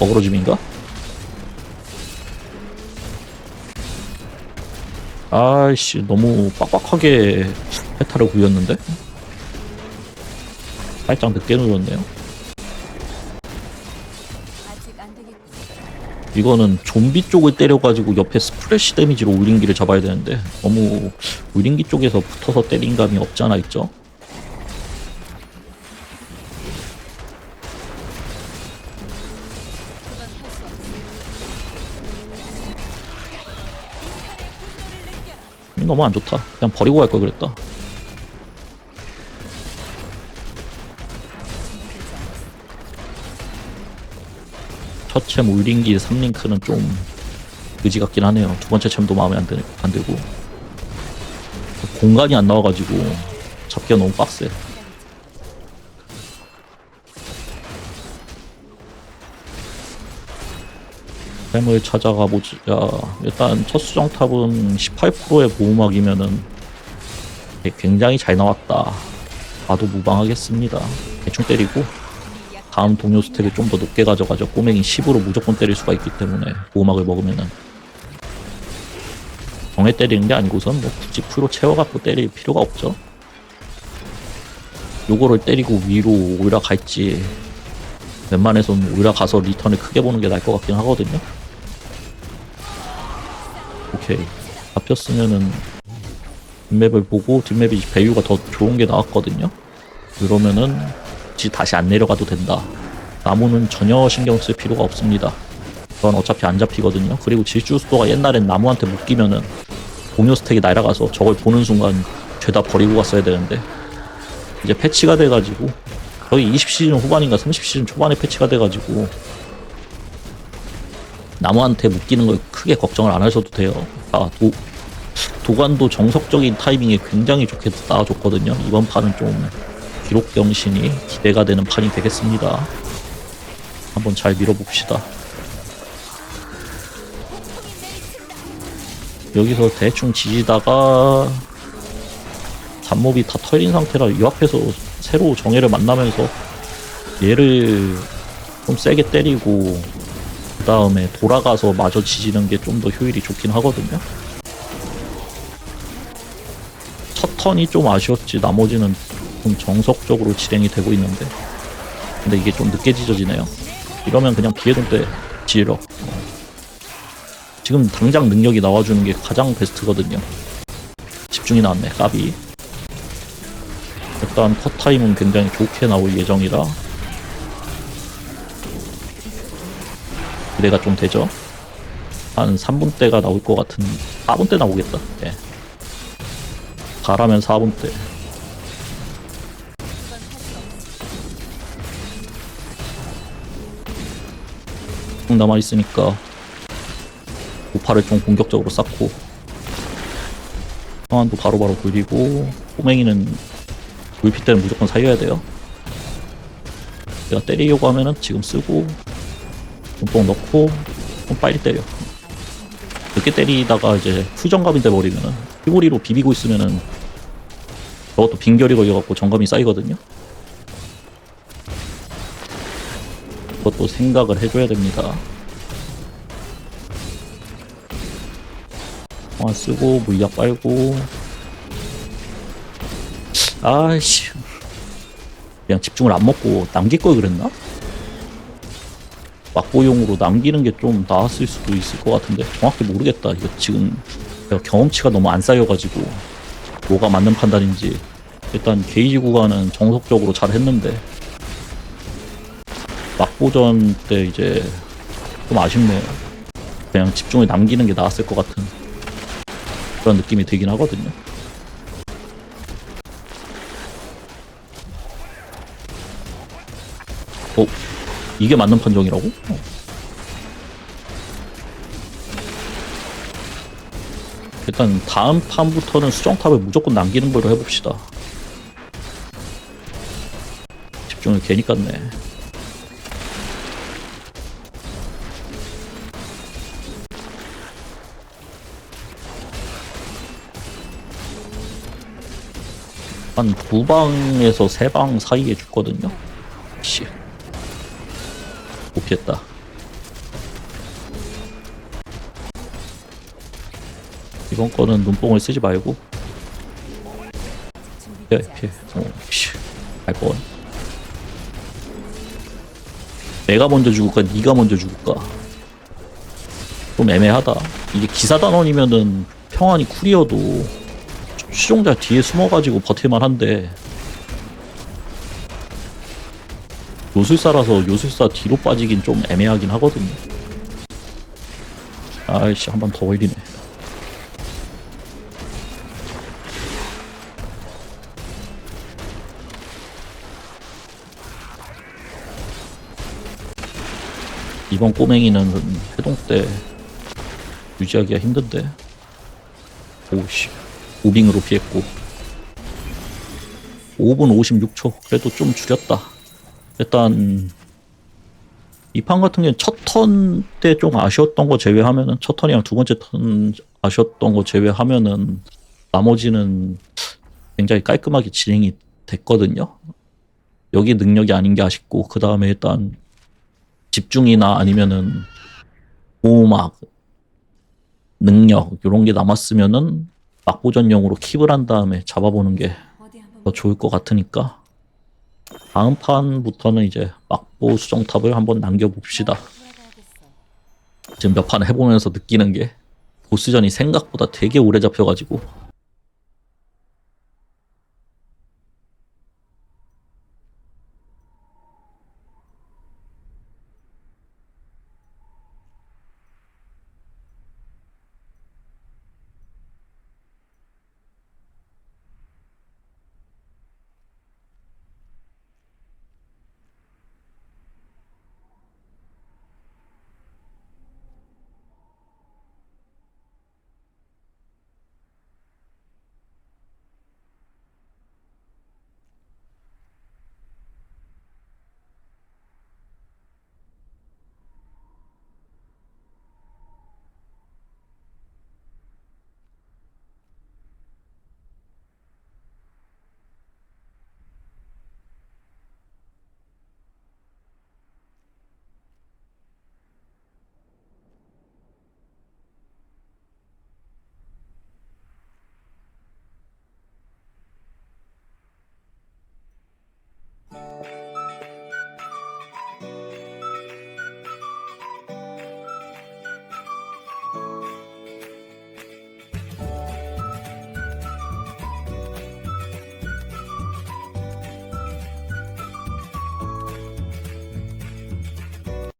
어그로짐인가? 아이씨 너무 빡빡하게 페타를 구였는데 살짝 늦게 눌렀네요. 이거는 좀비 쪽을 때려가지고 옆에 스프레시 데미지로 울링기를 잡아야 되는데 너무 울링기 쪽에서 붙어서 때린 감이 없지 않아 있죠? 너무 안 좋다. 그냥 버리고 갈 걸 그랬다. 준비되지 않았어. 첫챔 울링기 3링크는 좀 의지 같긴 하네요. 두 번째 챔도 마음에 안, 드, 안 들고. 공간이 안 나와가지고 잡기가 너무 빡세 템을 찾아가 보자. 일단 첫 수정탑은 18%의 보호막이면은 굉장히 잘 나왔다. 봐도 무방하겠습니다. 대충 때리고 다음 동료 스택을 좀 더 높게 가져가죠. 꼬맹이 10으로 무조건 때릴 수가 있기 때문에 보호막을 먹으면은 정해 때리는 게 아니고선 뭐 굳이 프로 채워갖고 때릴 필요가 없죠. 요거를 때리고 위로 올라갈지 웬만해선 올라가서 리턴을 크게 보는 게 나을 것 같긴 하거든요. 오케이. 잡혔으면은 뒷맵을 보고 뒷맵이 배유가 더 좋은 게 나왔거든요. 그러면은 다시 안 내려가도 된다. 나무는 전혀 신경 쓸 필요가 없습니다. 그건 어차피 안 잡히거든요. 그리고 질주 수도가 옛날엔 나무한테 묶이면은 공유 스택이 날아가서 저걸 보는 순간 죄다 버리고 갔어야 되는데 이제 패치가 돼가지고 거의 20시즌 후반인가 30시즌 초반에 패치가 돼가지고 나무한테 묶이는 걸 크게 걱정을 안 하셔도 돼요. 아, 도, 도관도 정석적인 타이밍에 굉장히 좋게 나와줬거든요. 이번 판은 좀 기록 경신이 기대가 되는 판이 되겠습니다. 한번 잘 밀어봅시다. 여기서 대충 지지다가 잡몹이 다 털린 상태라 이 앞에서 새로 정예를 만나면서 얘를 좀 세게 때리고 그 다음에 돌아가서 마저 지지는 게 좀 더 효율이 좋긴 하거든요. 첫 턴이 좀 아쉬웠지 나머지는 좀 정석적으로 진행이 되고 있는데 근데 이게 좀 늦게 지져지네요. 이러면 그냥 기회동 때 지르러 어. 지금 당장 능력이 나와주는 게 가장 베스트거든요. 집중이 나왔네 까비 일단 컷타임은 굉장히 좋게 나올 예정이라 기대가 좀 되죠. 한 3분 대가 나올 것 같은 4분 대 나오겠다. 예. 잘하면 4분 대. 좀 남아 있으니까 우파를 좀 공격적으로 쌓고 상환도 바로바로 굴리고 꼬맹이는 물피 때는 무조건 살려야 돼요. 내가 때리려고 하면은 지금 쓰고 눈뽕 넣고 좀 빨리 때려. 늦게 때리다가 이제 후정감이 돼버리면은 피고리로 비비고 있으면은 저것도 빈결이 걸려갖고 정감이 쌓이거든요. 그것도 생각을 해줘야 됩니다. 화 쓰고 물약 빨고 아이씨. 그냥 집중을 안 먹고 남길 걸 그랬나? 막보용으로 남기는 게 좀 나았을 수도 있을 것 같은데 정확히 모르겠다. 이거 지금 경험치가 너무 안 쌓여가지고 뭐가 맞는 판단인지. 일단 게이지 구간은 정석적으로 잘 했는데 막보전 때 이제 좀 아쉽네요. 그냥 집중을 남기는 게 나았을 것 같은 그런 느낌이 들긴 하거든요 어? 이게 맞는 판정이라고? 어. 일단 다음 판부터는 수정탑을 무조건 남기는 걸로 해봅시다. 집중을 괜히 깠네. 한두 방에서 세방 사이에 죽거든요. 복했다. 이번 거는 눈뽕을 쓰지 말고. 피해 피해 어, 갈뻔. 내가 먼저 죽을까? 네가 먼저 죽을까? 좀 애매하다. 이게 기사단원이면은 평안이 쿨이어도 수종자 뒤에 숨어가지고 버틸만 한데. 요술사라서 요술사 뒤로 빠지긴 좀 애매하긴 하거든요. 아이씨 한 번 더 걸리네. 이번 꼬맹이는 해동 때 유지하기가 힘든데? 오씨. 오빙으로 피했고. 5분 56초. 그래도 좀 줄였다 일단 이 판 같은 경우는 첫 턴 때 좀 아쉬웠던 거 제외하면은 첫 턴이랑 두 번째 턴 아쉬웠던 거 제외하면은 나머지는 굉장히 깔끔하게 진행이 됐거든요. 여기 능력이 아닌 게 아쉽고 그 다음에 일단 집중이나 아니면은 보호막 능력 이런 게 남았으면은 막보전용으로 킵을 한 다음에 잡아보는 게 더 좋을 것 같으니까 다음 판부터는 이제 막보 수정탑을 한번 남겨봅시다. 지금 몇 판 해보면서 느끼는 게 보스전이 생각보다 되게 오래 잡혀가지고